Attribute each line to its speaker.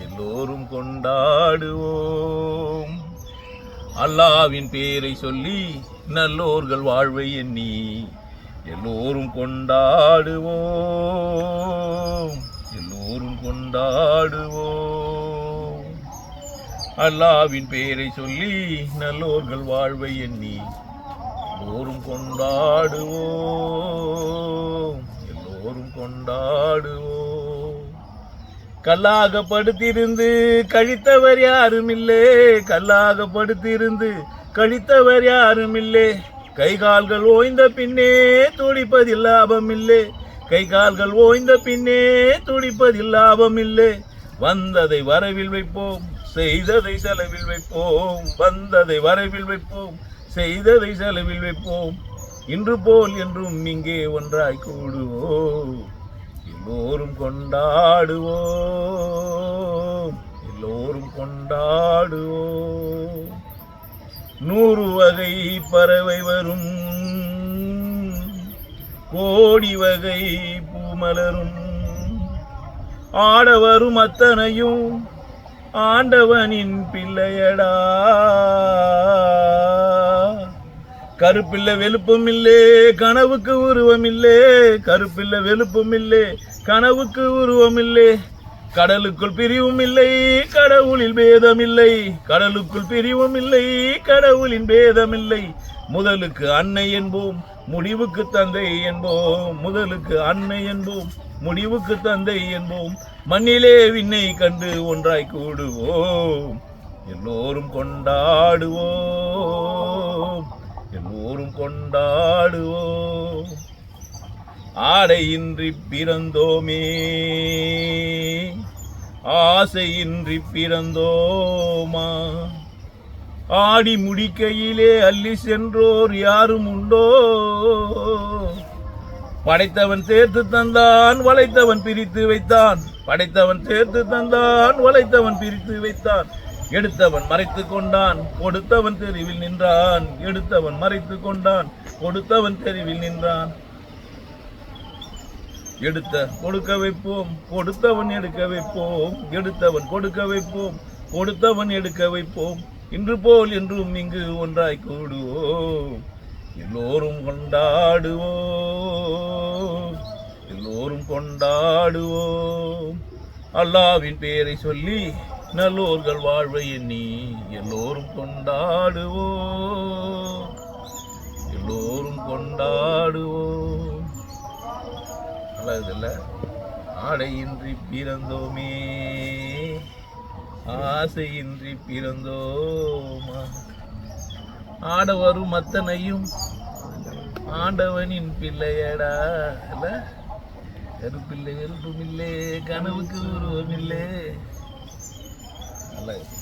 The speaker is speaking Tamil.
Speaker 1: எல்லோரும் கொண்டாடுவோம். அல்லாவின் பேரை சொல்லி நல்லோர்கள் வாழ்வை எண்ணி எல்லோரும் கொண்டாடுவோம். எல்லோரும் கொண்டாடுவோம். அல்லாவின் பெயரை சொல்லி நல்லோர்கள் வாழ்வை எண்ணி எல்லோரும் கொண்டாடுவோம். எல்லோரும் கொண்டாடுவோம். கல்லாக படுத்திருந்து கழித்தவர் யாரும் இல்லே கல்லாக படுத்திருந்து கழித்தவர் யாரும் இல்லே கை கால்கள் ஓய்ந்த பின்னே துடிப்பதில் லாபம் இல்லே கை கால்கள் ஓய்ந்த பின்னே துடிப்பதில் லாபம் இல்லே வந்ததை வரவில் வைப்போம் செய்ததை செலவில் வைப்போம். வந்ததை வரவில் வைப்போம் செய்ததை செலவில் வைப்போம். இன்று போல் என்றும் இங்கே ஒன்றாய் கூடுவோம். எல்லோரும் கொண்டாடுவோம். எல்லோரும் கொண்டாடுவோம். நூறு வகை பறவை வரும். கோடி வகை பூமலரும். ஆடவரும் அத்தனையும் ஆண்டவனின் பிள்ளையடா. கருப்பில்ல வெளுப்பும் இல்லே கனவுக்கு உருவம் இல்லே கருப்பில்ல வெளுப்பும் இல்லே கனவுக்கு உருவம் இல்லே கடலுக்குள் பிரிவும் இல்லை கடவுளில் பேதம் இல்லை கடலுக்குள் பிரிவும் இல்லை கடவுளின் பேதம் இல்லை முதலுக்கு அன்னை என்போம் முடிவுக்கு தந்தை என்போம். முதலுக்கு அன்னை என்போம் முடிவுக்கு தந்தை என்போம். மண்ணிலே விண்ணை கண்டு ஒன்றாய் கூடுவோம். எல்லோரும் கொண்டாடுவோம். கொண்டாடுவோம். ஆடையின்றி பிறந்தோமே. ஆசையின்றி பிறந்தோமா. ஆடி முடிக்கையிலே அள்ளி சென்றோர் யாரும் உண்டோ? படைத்தவன் சேர்த்து தந்தான் வளைத்தவன் பிரித்து வைத்தான். படைத்தவன் சேர்த்து தந்தான் வளைத்தவன் பிரித்து வைத்தான். எடுத்தவன் மறைத்து கொண்டான் கொடுத்தவன் தெருவில் நின்றான். எடுத்தவன் மறைத்து கொண்டான் கொடுத்தவன் தெருவில் நின்றான். எடுத்த கொடுக்க வைப்போம் கொடுத்தவன் எடுக்க வைப்போம். எடுத்தவன் கொடுக்க வைப்போம் கொடுத்தவன் எடுக்க வைப்போம். இன்று போல் என்றும் இங்கு ஒன்றாய் கூடுவோம். எல்லோரும் கொண்டாடுவோம். எல்லோரும் கொண்டாடுவோம். அல்லாவின் பெயரை சொல்லி நல்லோர்கள் வாழ்வை எண்ணி எல்லோரும் கொண்டாடுவோம் எல்லோரும் கொண்டாடுவோம் நல்லா ஆடையின்றி பிறந்தோமே. ஆசையின்றி பிறந்தோமா. ஆட வரும் அத்தனையும் ஆண்டவனின் பிள்ளையடா. இல்லை கருப்பில்லை வெறுப்பும் இல்லை கனவுக்கு உருவம் இல்லை நல்லா இருக்கு